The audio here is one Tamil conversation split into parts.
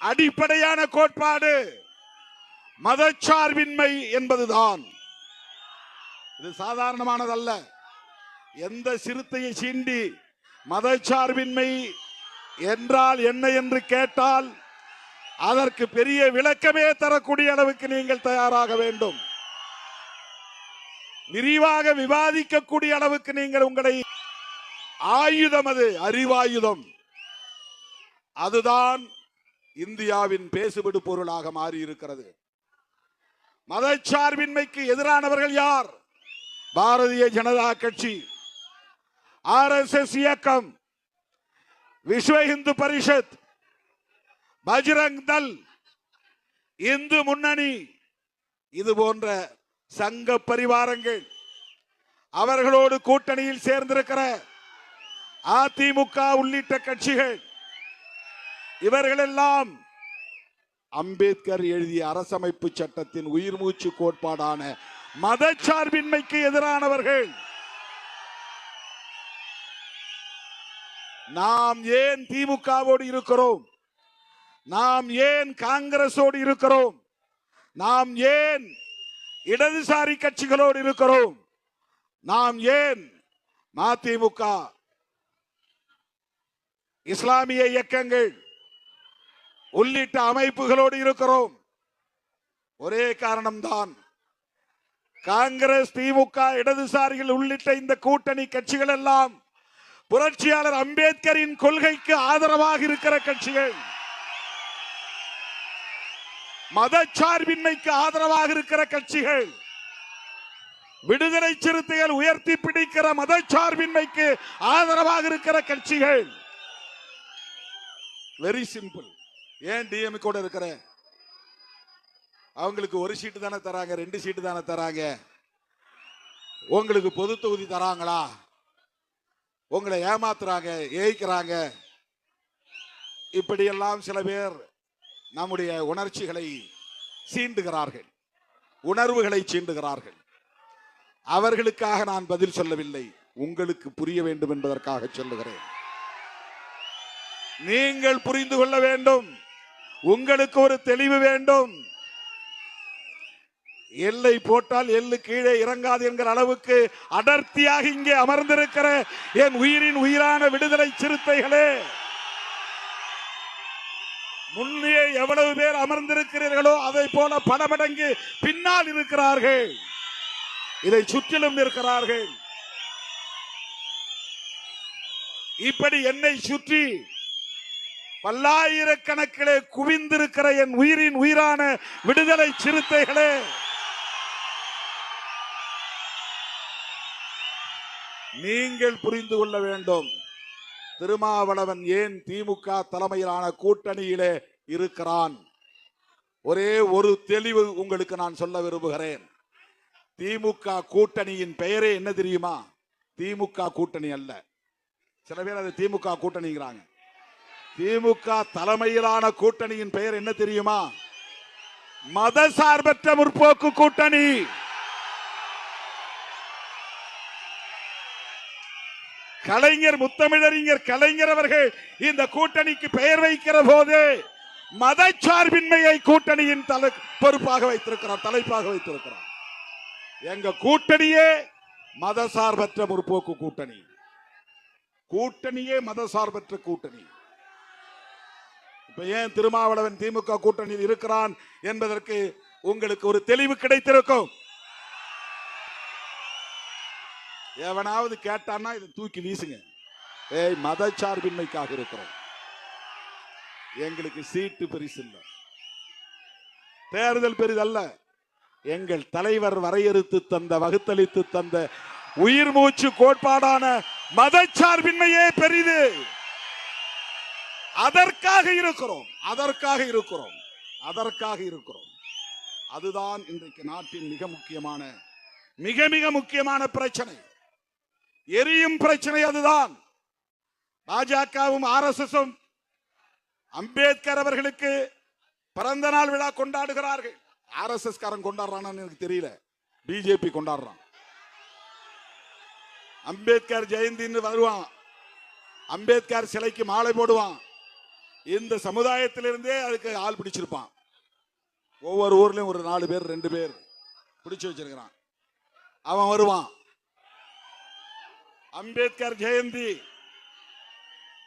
அடிப்படையான கோட்பாடு. மதச்சார்பின்மை என்பதுதான். இது சாதாரணமானதல்ல. எந்த சிறுத்தையை சீண்டி மதச்சார்பின்மை என்றால் என்ன என்று கேட்டால் அதற்கு பெரிய விளக்கமே தரக்கூடிய அளவுக்கு நீங்கள் தயாராக வேண்டும். விரிவாக விவாதிக்கக்கூடிய அளவுக்கு நீங்கள் உங்களை ஆயுதம் அது அறிவாயுதம். அதுதான் இந்தியாவின் பேசுபடு பொருளாக மாறி இருக்கிறது மதச்சார்பின்மைக்கு எதிரானவர்கள் யார்? பாரதிய ஜனதா கட்சி ஆர் எஸ் எஸ் இயக்கம் விஸ்வ இந்து பரிஷத் பஜ்ரங் தல் இந்து முன்னணி இது போன்ற சங்க பரிவாரங்கள் அவர்களோடு கூட்டணியில் சேர்ந்திருக்கிற அதிமுக உள்ளிட்ட கட்சிகள் இவர்களெல்லாம் அம்பேத்கர் எழுதிய அரசமைப்பு சட்டத்தின் உயிர் மூச்சு கோட்பாடான மதச்சார்பின்மைக்கு எதிரானவர்கள். நாம் ஏன் திமுகவோடு இருக்கிறோம்? நாம் ஏன் காங்கிரஸோடு இருக்கிறோம்? நாம் ஏன் இடதுசாரி கட்சிகளோடு இருக்கிறோம்? நாம் ஏன் மதிமுக இஸ்லாமிய இயக்கங்கள் உள்ளிட்ட அமைப்புகளோடு இருக்கிறோம். ஒரே காரணம்தான். காங்கிரஸ் திமுக இடதுசாரிகள் உள்ளிட்ட இந்த கூட்டணி கட்சிகள் எல்லாம் புரட்சியாளர் அம்பேத்கரின் கொள்கைக்கு ஆதரவாக இருக்கிற கட்சிகள். மதச்சார்பின்மைக்கு ஆதரவாக இருக்கிற கட்சிகள். விடுதலை சிறுத்தைகள் உயர்த்தி பிடிக்கிற மதச்சார்பின்மைக்கு ஆதரவாக இருக்கிற கட்சிகள். வெரி சிம்பிள் ஏன் டிஎம் கூட இருக்கிற அவங்களுக்கு ஒரு சீட்டு தானே தராங்க ரெண்டு சீட்டு தானே தராங்க. உங்களுக்கு பொது தொகுதி தராங்களா? உங்களை ஏமாத்துறாங்க ஏய்க்கிறாங்க. இப்படியெல்லாம் சில பேர் நம்முடைய உணர்ச்சிகளை சீண்டுகிறார்கள். உணர்வுகளை சீண்டுகிறார்கள். அவர்களுக்காக நான் பதில் சொல்லவில்லை. உங்களுக்கு புரிய வேண்டும் என்பதற்காக சொல்லுகிறேன். நீங்கள் புரிந்து கொள்ள வேண்டும். உங்களுக்கு ஒரு தெளிவு வேண்டும். எல்லை போட்டால் எள்ளு கீழே இறங்காது என்கிற அளவுக்கு அடர்த்தியாக இங்கே அமர்ந்திருக்கிற என் உயிரின் உயிரான விடுதலை சிறுத்தைகளே முன்னே எவ்வளவு பேர் அமர்ந்திருக்கிறீர்களோ அதை போல பல மடங்கு பின்னால் இருக்கிறார்கள். இதை சுற்றிலும் இருக்கிறார்கள் இப்படி என்னை சுற்றி பல்லாயிரக்கணக்கிலே குவிந்திருக்கிற என் உயிரின் உயிரான விடுதலை சிறுத்தைகளே. நீங்கள் புரிந்து கொள்ள வேண்டும் திருமாவளவன் ஏன் திமுக தலைமையிலான கூட்டணியிலே இருக்கிறான்? ஒரே ஒரு தெளிவு உங்களுக்கு நான் சொல்ல விரும்புகிறேன். திமுக கூட்டணியின் பெயரே என்ன தெரியுமா? திமுக கூட்டணி அல்ல. சில பேர் அது திமுக கூட்டணிங்கிறாங்க. திமுக தலைமையிலான கூட்டணியின் பெயர் என்ன தெரியுமா? மத சார்பற்ற முற்போக்கு கூட்டணி. கலைஞர் முத்தமிழறிஞர் கலைஞர் அவர்கள் இந்த கூட்டணிக்கு பெயர் வைக்கிற போது மதச்சார்பின்மையை கூட்டணியின் தலை பொறுப்பாக வைத்திருக்கிறார் தலைப்பாக வைத்திருக்கிறார். எங்க கூட்டணியே மதசார்பற்ற முற்போக்கு கூட்டணி. கூட்டணியே மதசார்பற்ற கூட்டணி. இப்ப ஏன் திருமாவளவன் திமுக கூட்டணியில் இருக்கிறான் என்பதற்கு உங்களுக்கு ஒரு தெளிவு கிடைத்திருக்கும். எவனாவது கேட்டான்னா இதை தூக்கி வீசுங்க. ஏய் மதச்சார்பின்மைக்காக இருக்கிறோம். எங்களுக்கு சீட்டு பெரிசு இல்லை. தேர்தல் பெரிதல்ல. எங்கள் தலைவர் வரையறுத்து தந்த வகுத்தளித்து தந்த உயிர் மூச்சு கோட்பாடான மதச்சார்பின்மையே பெரிது. அதற்காக இருக்கிறோம். அதற்காக இருக்கிறோம். அதற்காக இருக்கிறோம். அதுதான் இன்றைக்கு நாட்டின் மிக முக்கியமான மிக மிக முக்கியமான பிரச்சனை. எரியும் பிரச்சனை அதுதான். பாஜகவும் ஆர்எஸ்எஸும் அம்பேத்கர் அவர்களுக்கு பிறந்த நாள் விழா கொண்டாடுகிறார்கள். ஆர்எஸ்எஸ் காரன் கொண்டாடுறான்னு எனக்கு தெரியல. பிஜேபி கொண்டாடுறான். அம்பேத்கர் ஜெயந்தின்னு வருவான். அம்பேத்கர் சிலைக்கு மாலை போடுவான். இந்த சமுதாயத்திலிருந்தே அதுக்கு ஆள் பிடிச்சிருப்பான். ஒவ்வொரு ஊர்லயும் ஒரு நாலு பேர் ரெண்டு பேர் பிடிச்சு வச்சிருக்கிறான். அவன் வருவான். அம்பேத்கர் ஜெயந்தி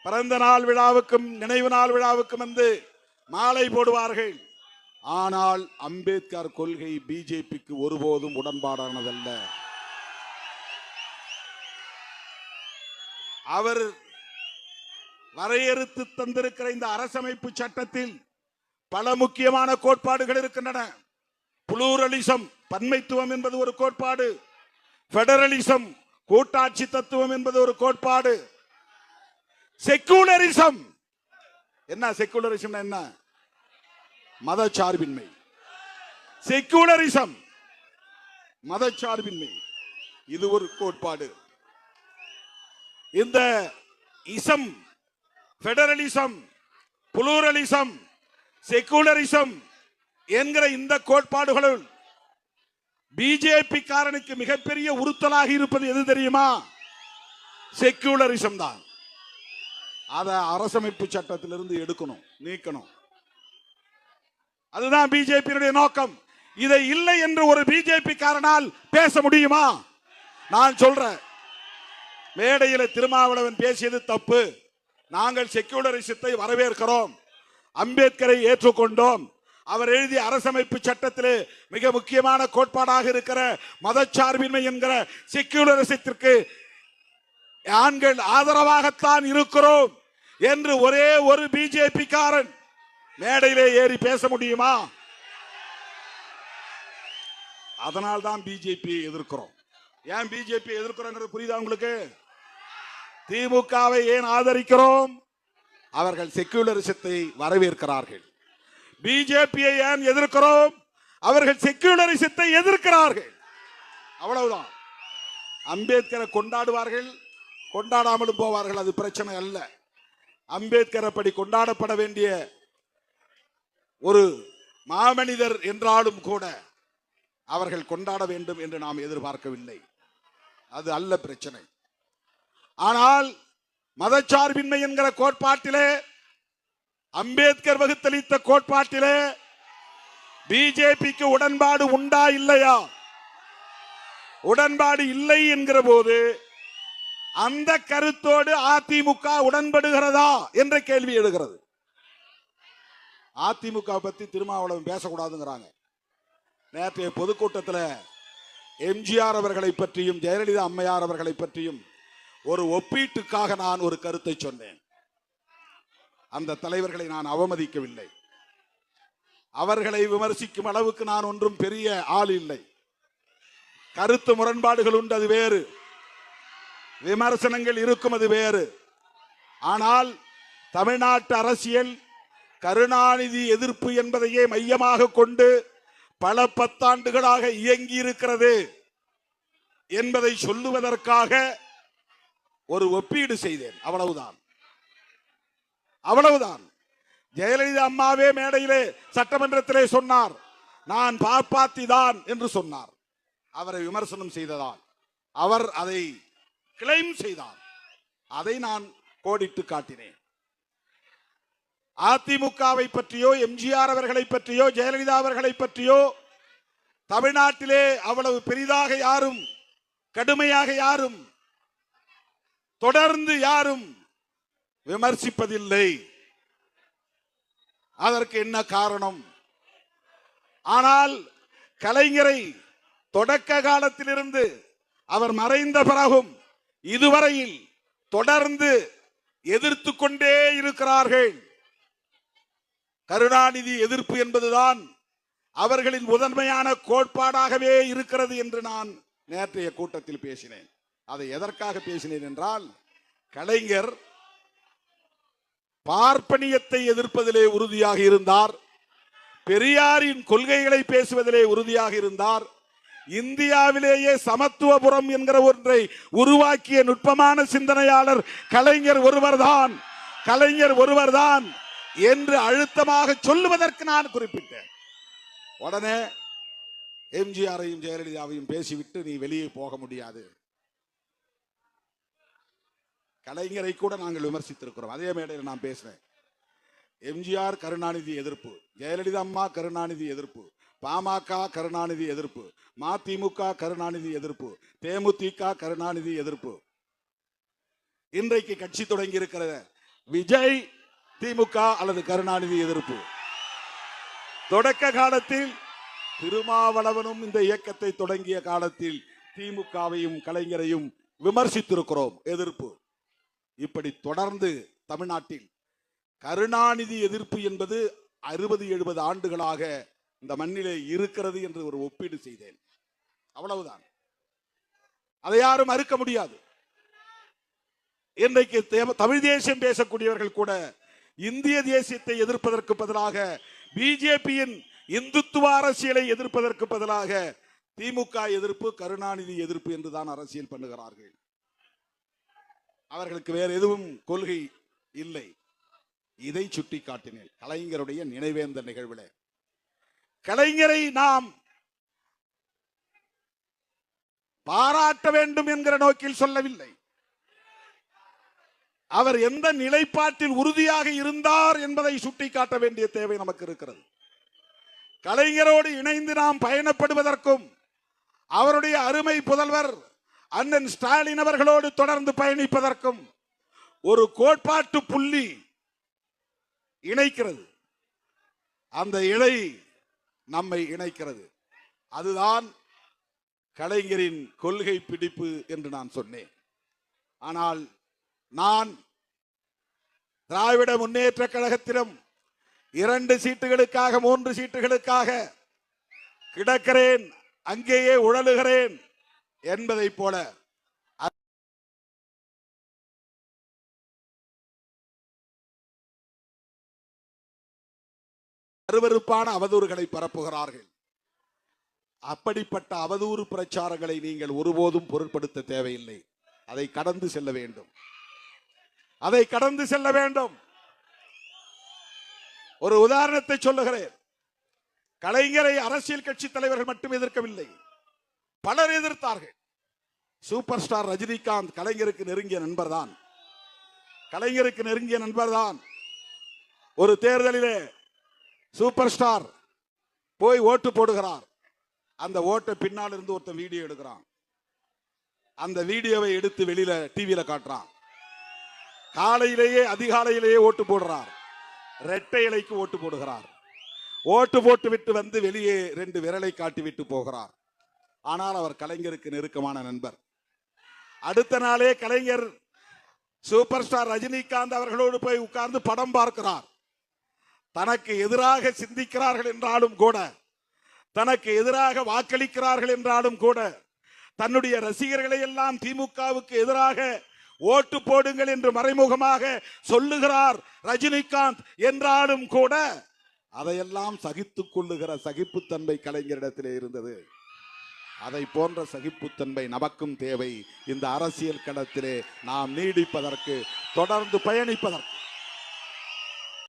பிறந்த நாள் விழாவுக்கும் நினைவு நாள் விழாவுக்கும் வந்து மாலை போடுவார்கள். ஆனால் அம்பேத்கர் கொள்கை பிஜேபிக்கு ஒருபோதும் உடன்பாடானதல்ல. அவர் வரையறுத்து தந்திருக்கிற இந்த அரசமைப்பு சட்டத்தில் பல முக்கியமான கோட்பாடுகள் இருக்கின்றன. புளூரலிசம் பன்மைத்துவம் என்பது ஒரு கோட்பாடு. பெடரலிசம் கூட்டாட்சி தத்துவம் என்பது ஒரு கோட்பாடு. செக்குலரிசம் என்ன செக்குலரிசம் என்ன? மதச்சார்பின்மை. செக்குலரிசம் மதச்சார்பின்மை. இது ஒரு கோட்பாடு. இந்த இசம் பெடரலிசம் புளூரலிசம் செக்குலரிசம் என்கிற இந்த கோட்பாடுகளுள் பிஜேபி காரனுக்கு மிகப்பெரிய உறுத்தலாக இருப்பது எது தெரியுமா? செக்குலரிசம் தான். அதை அரசமைப்பு சட்டத்திலிருந்து எடுக்கணும் நீக்கணும். அதுதான் பிஜேபியினுடைய நோக்கம். இதை இல்லை என்று ஒரு பிஜேபி காரனால் பேச முடியுமா? நான் சொல்றேன். மேடையில் திருமாவளவன் பேசியது தப்பு. நாங்கள் செக்யூலரிசத்தை வரவேற்கிறோம். அம்பேத்கரை ஏற்றுக்கொண்டோம். அவர் எழுதிய அரசமைப்பு சட்டத்திலே மிக முக்கியமான கோட்பாடாக இருக்கிற மதச்சார்பின்மை என்கிற செக்யூலரிசத்திற்கு ஆண்கள் ஆதரவாகத்தான் இருக்கிறோம் என்று ஒரே ஒரு பிஜேபி காரன் மேடையிலே ஏறி பேச முடியுமா? அதனால் தான் பிஜேபி எதிர்க்கிறோம். ஏன் பிஜேபி எதிர்க்கிறோங்கிறது புரியுதா உங்களுக்கு? திமுகவை ஏன் ஆதரிக்கிறோம்? அவர்கள் செக்யூலரிசத்தை வரவேற்கிறார்கள். பிஜேபியை ஏன் எதிர்க்கிறோம்? அவர்கள் செக்யூலரிசத்தை எதிர்க்கிறார்கள். அவ்வளவுதான். அம்பேத்கரை கொண்டாடுவார்கள் கொண்டாடாமலும் போவார்கள் அது பிரச்சனை அல்ல. அம்பேத்கர் அப்படி கொண்டாடப்பட வேண்டிய ஒரு மாமனிதர் என்றாலும் கூட அவர்கள் கொண்டாட வேண்டும் என்று நாம் எதிர்பார்க்கவில்லை. அது அல்ல பிரச்சனை. ஆனால் மதச்சார்பின்மை என்கிற கோட்பாட்டிலே அம்பேத்கர் வகுத்தளித்த கோட்பாட்டிலே பிஜேபிக்கு உடன்பாடு உண்டா இல்லையா? உடன்பாடு இல்லை என்கிற போது அந்த கருத்தோடு அதிமுக உடன்படுகிறதா என்ற கேள்வி எழுகிறது. அதிமுக பத்தி திருமாவளவன் பேசக்கூடாதுங்கிறாங்க. நேற்றைய பொதுக்கூட்டத்தில் எம்ஜிஆர் அவர்களை பற்றியும் ஜெயலலிதா அம்மையார் அவர்களை பற்றியும் ஒரு ஒப்பீட்டுக்காக நான் ஒரு கருத்தை சொன்னேன். அந்த தலைவர்களை நான் அவமதிக்கவில்லை. அவர்களை விமர்சிக்கும் அளவுக்கு நான் ஒன்றும் பெரிய ஆள் இல்லை. கருத்து முரண்பாடுகள் உண்டு அது வேறு. விமர்சனங்கள் இருக்கும் அது வேறு. ஆனால் தமிழ்நாட்டு அரசியல் கருணாநிதி எதிர்ப்பு என்பதையே மையமாக கொண்டு பல பத்தாண்டுகளாக இயங்கி இருக்கிறது என்பதை சொல்லுவதற்காக ஒரு ஒப்பீடு செய்தேன். அவ்வளவுதான். அவ்வளவுதான். ஜெயலலிதா அம்மாவே மேடையிலே சட்டமன்றத்திலே சொன்னார் நான் பார்ப்பாத்தி தான் என்று சொன்னார். அவரை விமர்சனம் செய்ததால் அவர் அதை கிளைம் செய்தார். அதை நான் கோடிட்டு காட்டினேன். அதிமுகவை பற்றியோ எம்ஜிஆர் அவர்களை பற்றியோ ஜெயலலிதா அவர்களை பற்றியோ தமிழ்நாட்டிலே அவ்வளவு பெரிதாக யாரும் கடுமையாக யாரும் தொடர்ந்து யாரும் விமர்சிப்பதில்லை. அதற்கு என்ன காரணம்? ஆனால் கலைஞரை தொடக்க காலத்திலிருந்து அவர் மறைந்த பிறகும் இதுவரையில் தொடர்ந்து எதிர்த்து கொண்டே இருக்கிறார்கள். கருணாநிதி எதிர்ப்பு என்பதுதான் அவர்களின் முதன்மையான கோட்பாடாகவே இருக்கிறது என்று நான் நேற்றைய கூட்டத்தில் பேசினேன். அதை எதற்காக பேசினேன் என்றால் கலைஞர் பார்ப்பனியத்தை எதிர்ப்பதிலே உறுதியாக இருந்தார் பெரியாரின் கொள்கைகளை பேசுவதிலே உறுதியாக இருந்தார் இந்தியாவிலேயே சமத்துவபுரம் என்கிற ஒன்றை உருவாக்கிய நுட்பமான சிந்தனையாளர் கலைஞர் ஒருவர்தான் கலைஞர் ஒருவர்தான் என்று அழுத்தமாக சொல்லுவதற்கு நான் குறிப்பிட்டேன். உடனே எம்ஜிஆரையும் ஜெயலலிதாவையும் பேசிவிட்டு நீ வெளியே போக முடியாது. கலைஞரை கூட நாங்கள் விமர்சித்திருக்கிறோம். அதே மேடையில் நான் பேசுறேன். எம்ஜிஆர் கருணாநிதி எதிர்ப்பு ஜெயலலிதா அம்மா கருணாநிதி எதிர்ப்பு பாமக கருணாநிதி எதிர்ப்பு மதிமுக கருணாநிதி எதிர்ப்பு தேமுதிக கருணாநிதி எதிர்ப்பு. இன்றைக்கு கட்சி தொடங்கி இருக்கிற விஜய் திமுக அல்லது கருணாநிதி எதிர்ப்பு. தொடக்க காலத்தில் திருமாவளவனும் இந்த இயக்கத்தை தொடங்கிய காலத்தில் திமுகவையும் கலைஞரையும் விமர்சித்திருக்கிறோம். எதிர்ப்பு. இப்படி தொடர்ந்து தமிழ்நாட்டில் கருணாநிதி எதிர்ப்பு என்பது அறுபது எழுபது ஆண்டுகளாக இந்த மண்ணிலே இருக்கிறது என்று ஒரு ஒப்பீடு செய்தேன். அவ்வளவுதான். அதை யாரும் மறுக்க முடியாது. இன்றைக்கு தமிழ் தேசியம் பேசக்கூடியவர்கள் கூட இந்திய தேசியத்தை எதிர்ப்பதற்கு பதிலாக பிஜேபியின் இந்துத்துவ அரசியலை எதிர்ப்பதற்கு பதிலாக திமுக எதிர்ப்பு கருணாநிதி எதிர்ப்பு என்றுதான் அரசியல் பண்ணுகிறார்கள். அவர்களுக்கு வேறு எதுவும் கொள்கை இல்லை. இதை சுட்டி காட்டினேன் கலைஞருடைய நினைவேந்த நிகழ்வில். கலைஞரை நாம் பாராட்ட வேண்டும் என்கிற நோக்கில் சொல்லவில்லை. அவர் எந்த நிலைப்பாட்டில் உறுதியாக இருந்தார் என்பதை சுட்டிக்காட்ட வேண்டிய தேவை நமக்கு இருக்கிறது. கலைஞரோடு இணைந்து நாம் பயணப்படுவதற்கும் அவருடைய அருமை புதல்வர் அண்ணன் ஸ்டாலின் அவர்களோடு தொடர்ந்து பயணிப்பதற்கும் ஒரு கோட்பாட்டு புள்ளி இணைக்கிறது. அந்த இழை நம்மை இணைக்கிறது. அதுதான் கலைஞரின் கொள்கை பிடிப்பு என்று நான் சொன்னேன். ஆனால் நான் திராவிட முன்னேற்ற கழகத்திலும் இரண்டு சீட்டுகளுக்காக மூன்று சீட்டுகளுக்காக கிடக்கிறேன் அங்கேயே உழலுகிறேன். என்பதைப் போல அருவருப்பான அவதூறுகளை பரப்புகிறார்கள். அப்படிப்பட்ட அவதூறு பிரச்சாரங்களை நீங்கள் ஒருபோதும் பொருட்படுத்த தேவையில்லை. அதை கடந்து செல்ல வேண்டும். அதை கடந்து செல்ல வேண்டும். ஒரு உதாரணத்தை சொல்லுகிறேன். கலைஞரை அரசியல் கட்சி தலைவர்கள் மட்டும் எதிர்க்கவில்லை. பலர் எதிர்த்தார்கள். சூப்பர் ஸ்டார் ரஜினிகாந்த் கலைஞருக்கு நெருங்கிய நண்பர் தான் கலைஞருக்கு நெருங்கிய நண்பர் தான் ஒரு தேர்தலிலே சூப்பர் ஸ்டார் போய் ஓட்டு போடுகிறார். அந்த ஓட்டை பின்னால் இருந்து ஒருத்தன் வீடியோ எடுக்கிறான். அந்த வீடியோவை எடுத்து வெளியில டிவியில காட்டுறான். காலையிலேயே அதிகாலையிலேயே ஓட்டு போடுறார். ரெட்டை இலைக்கு ஓட்டு போடுகிறார். ஓட்டு போட்டு விட்டு வந்து வெளியே ரெண்டு விரலை காட்டி விட்டு போகிறார். ஆனால் அவர் கலைஞருக்கு நெருக்கமான நண்பர். அடுத்த நாளே கலைஞர் சூப்பர் ஸ்டார் ரஜினிகாந்த் அவர்களோடு போய் உட்கார்ந்து படம் பார்க்கிறார். தனக்கு எதிராக சிந்திக்கிறார்கள் என்றாலும் கூட தனக்கு எதிராக வாக்களிக்கிறார்கள் என்றாலும் கூட தன்னுடைய ரசிகர்களை எல்லாம் திமுகவுக்கு எதிராக ஓட்டு போடுங்கள் என்று மறைமுகமாக சொல்லுகிறார் ரஜினிகாந்த் என்றாலும் கூட அதையெல்லாம் சகித்துக் கொள்ளுகிற சகிப்புத்தன்மை கலைஞரிடத்திலே இருந்தது. அதை போன்ற சகிப்புத்தன்மை நமக்கும் தேவை. இந்த அரசியல் களத்திலே நாம் நீடிப்பதற்கு தொடர்ந்து பயணிப்பதற்கு.